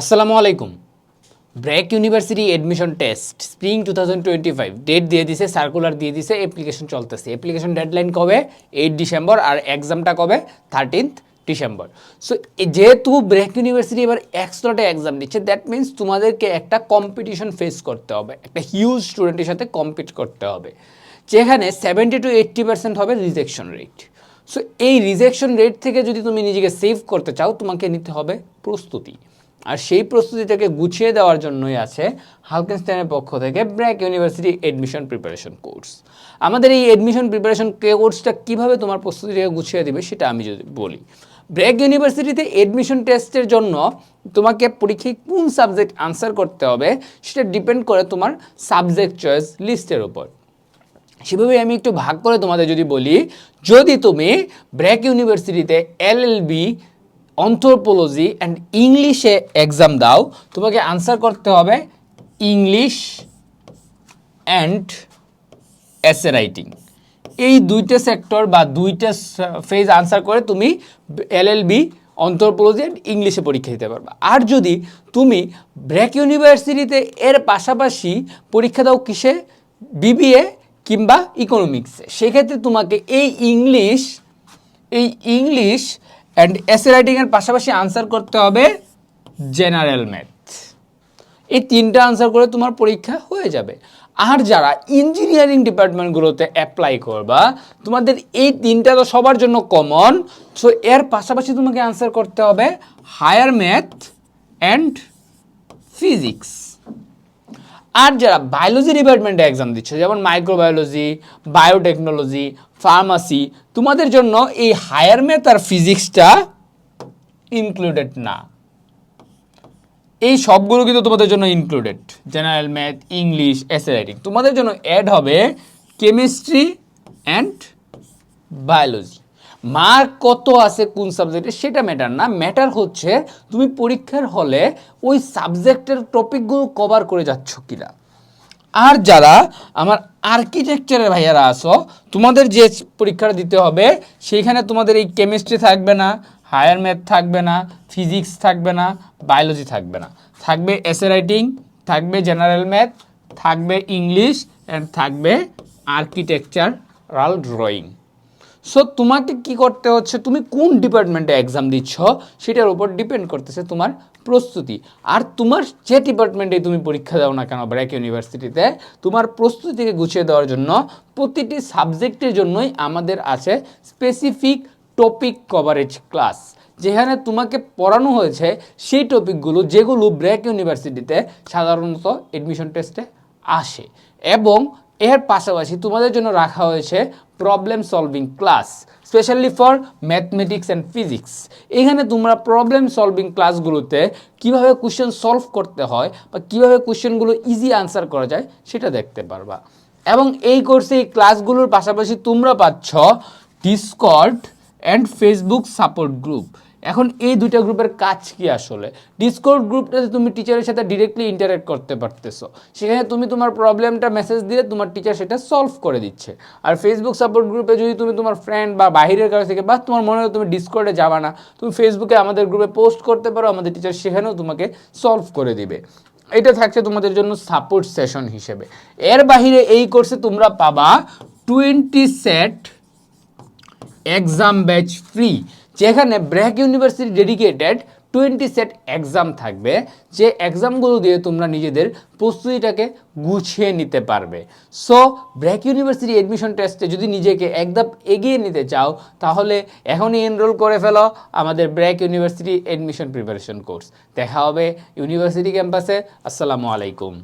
আসসালামু আলাইকুম। BRAC university admission test, spring two thousand twenty five, date দিয়ে দিছে সার্কুলার দিয়ে দিছে অ্যাপ্লিকেশন চলতেছে। অ্যাপ্লিকেশন ডেডলাইন কবে? এইট ডিসেম্বর আর এক্সামটা কবে? থার্টিনথ ডিসেম্বর সো যেহেতু ব্র্যাক ইউনিভার্সিটি এবার এক স্লটে এক্সাম দিচ্ছে দ্যাট মিন্স তোমাদেরকে একটা কম্পিটিশন ফেস করতে হবে। একটা হিউজ স্টুডেন্টের সাথে কম্পিট করতে হবে। যেখানে সেভেন্টি টু এইট্টি পার্সেন্ট হবে রিজেকশন রেট সো এই রিজেকশন রেট থেকে যদি তুমি নিজেকে সেভ করতে চাও, তোমাকে নিতে হবে প্রস্তুতি। আর সেই প্রস্তুতিটাকে গুছিয়ে দেওয়ার জন্যই আছে হালকেনস্টাইনের পক্ষ থেকে BRAC university admission preparation course আমাদের এই এডমিশন প্রিপারেশন কোর্সটা কীভাবে তোমার প্রস্তুতিটাকে গুছিয়ে দেবে সেটা আমি যদি বলি। ব্র্যাক ইউনিভার্সিটিতে এডমিশন টেস্টের জন্য তোমাকে পরীক্ষায় কোন সাবজেক্ট আনসার করতে হবে সেটা ডিপেন্ড করে তোমার সাবজেক্ট চয়েস লিস্টের উপর। সেভাবে আমি একটু ভাগ করে তোমাদের যদি বলি, যদি তুমি ব্র্যাক ইউনিভার্সিটিতে এলএলবি অন্থ্রোপোলজি অ্যান্ড ইংলিশে এক্সাম দাও। তোমাকে আনসার করতে হবে ইংলিশ অ্যান্ড এসে রাইটিং এই দুইটা সেক্টর বা দুইটা ফেজ আনসার করে তুমি এলএলবি অন্থ্রোপোলজি অ্যান্ড ইংলিশে পরীক্ষা দিতে পারবে। আর যদি তুমি ব্র্যাক ইউনিভার্সিটিতে এর পাশাপাশি পরীক্ষা দাও কিসে? বিবিএ কিংবা ইকোনমিক্সে সেক্ষেত্রে তোমাকে এই ইংলিশ এই ইংলিশ অ্যান্ড এসে রাইটিংয়ের পাশাপাশি আনসার করতে হবে জেনারেল ম্যাথ এই তিনটা আনসার করে তোমার পরীক্ষা হয়ে যাবে। আর যারা ইঞ্জিনিয়ারিং ডিপার্টমেন্টগুলোতে অ্যাপ্লাই করবা, তোমাদের এই তিনটা তো সবার জন্য কমন সো এর পাশাপাশি তোমাকে আনসার করতে হবে হায়ার ম্যাথ অ্যান্ড ফিজিক্স আর যারা বায়োলজি ডিপার্টমেন্টে এক্সাম দিচ্ছে, যেমন মাইক্রোবায়োলজি বায়োটেকনোলজি ফার্মাসি তোমাদের জন্য এই হায়ার ম্যাথ আর ফিজিক্সটা ইনক্লুডেড না। এই সবগুলো কিন্তু তোমাদের জন্য ইনক্লুডেড জেনারেল ম্যাথ ইংলিশ এসে তোমাদের জন্য অ্যাড হবে কেমিস্ট্রি অ্যান্ড বায়োলজি মার্ক কত আছে কোন সাবজেক্টে, সেটা ম্যাটার না। ম্যাটার হচ্ছে তুমি পরীক্ষার হলে ওই সাবজেক্টের টপিকগুলো কভার করে যাচ্ছ কিনা। আর যারা আমার আর্কিটেকচারের ভাইয়ারা আসো তোমাদের যে পরীক্ষাটা দিতে হবে, সেইখানে তোমাদের এই কেমিস্ট্রি থাকবে না হায়ার ম্যাথ থাকবে না ফিজিক্স থাকবে না বায়োলজি থাকবে না। থাকবে এসে রাইটিং থাকবে জেনারেল ম্যাথ থাকবে ইংলিশ অ্যান্ড থাকবে আর্কিটেকচারাল ড্রয়িং সো তোমাকে কি করতে হচ্ছে? তুমি কোন ডিপার্টমেন্টে এক্সাম দিচ্ছ? সেটার উপর ডিপেন্ড করতেছে তোমার প্রস্তুতি। আর তোমার যে ডিপার্টমেন্টে তুমি পরীক্ষা দাও না কেন, ব্র্যাক ইউনিভার্সিটিতে, তোমার প্রস্তুতিকে গুছিয়ে দেওয়ার জন্য প্রতিটি সাবজেক্টের জন্যই আমাদের আছে স্পেসিফিক টপিক কভারেজ ক্লাস যেখানে তোমাকে পড়ানো হয়েছে সেই টপিকগুলো যেগুলো ব্র্যাক ইউনিভার্সিটিতে সাধারণত এডমিশন টেস্টে আসে। এবং এর পাশাপাশি তোমাদের জন্য রাখা হয়েছে problem solving class specially for mathematics and physics এখানে তোমরা প্রবলেম সলভিং ক্লাসগুলোতে কীভাবে কোশ্চেন সলভ করতে হয় বা কীভাবে কোশ্চেনগুলো ইজি আনসার করা যায় সেটা দেখতে পারবা। এবং এই কোর্সে এই ক্লাসগুলোর পাশাপাশি তোমরা পাচ্ছ Discord and Facebook support group এখন এই দুইটা গ্রুপের কাজ কি আসলে? ডিসকোড গ্রুপটাতে তুমি টিচারের সাথে ডিরেক্টলি ইন্টারেক্ট করতে পারতেছো। সেখানে তুমি তোমার প্রবলেমটা মেসেজ দিলে তোমার টিচার সেটা সলভ করে দিচ্ছে। আর ফেসবুক সাপোর্ট গ্রুপে যদি তুমি তোমার ফ্রেন্ড বা বাহিরের কাছ থেকে বা তোমার মনে হয় তুমি ডিসকোডে যাবা না, তুমি ফেসবুকে আমাদের গ্রুপে পোস্ট করতে পারো, আমাদের টিচার সেখানেও তোমাকে সলভ করে দিবে। এটা থাকছে তোমাদের জন্য সাপোর্ট সেশন হিসেবে। এর বাহিরে এই কোর্সে তোমরা পাবা twenty set exam batch free যেখানে BRAC university dedicated twenty set exam থাকবে, যে এক্সামগুলো দিয়ে তোমরা নিজেদের প্রস্তুতিটাকে গুছিয়ে নিতে পারবে। সো ব্র্যাক ইউনিভার্সিটি অ্যাডমিশন টেস্টে যদি নিজেকে একদম এগিয়ে নিতে চাও, তাহলে এখনই এনরোল করে ফেলো আমাদের BRAC university admission preparation course দেখা হবে ইউনিভার্সিটি ক্যাম্পাসে আসসালামু আলাইকুম।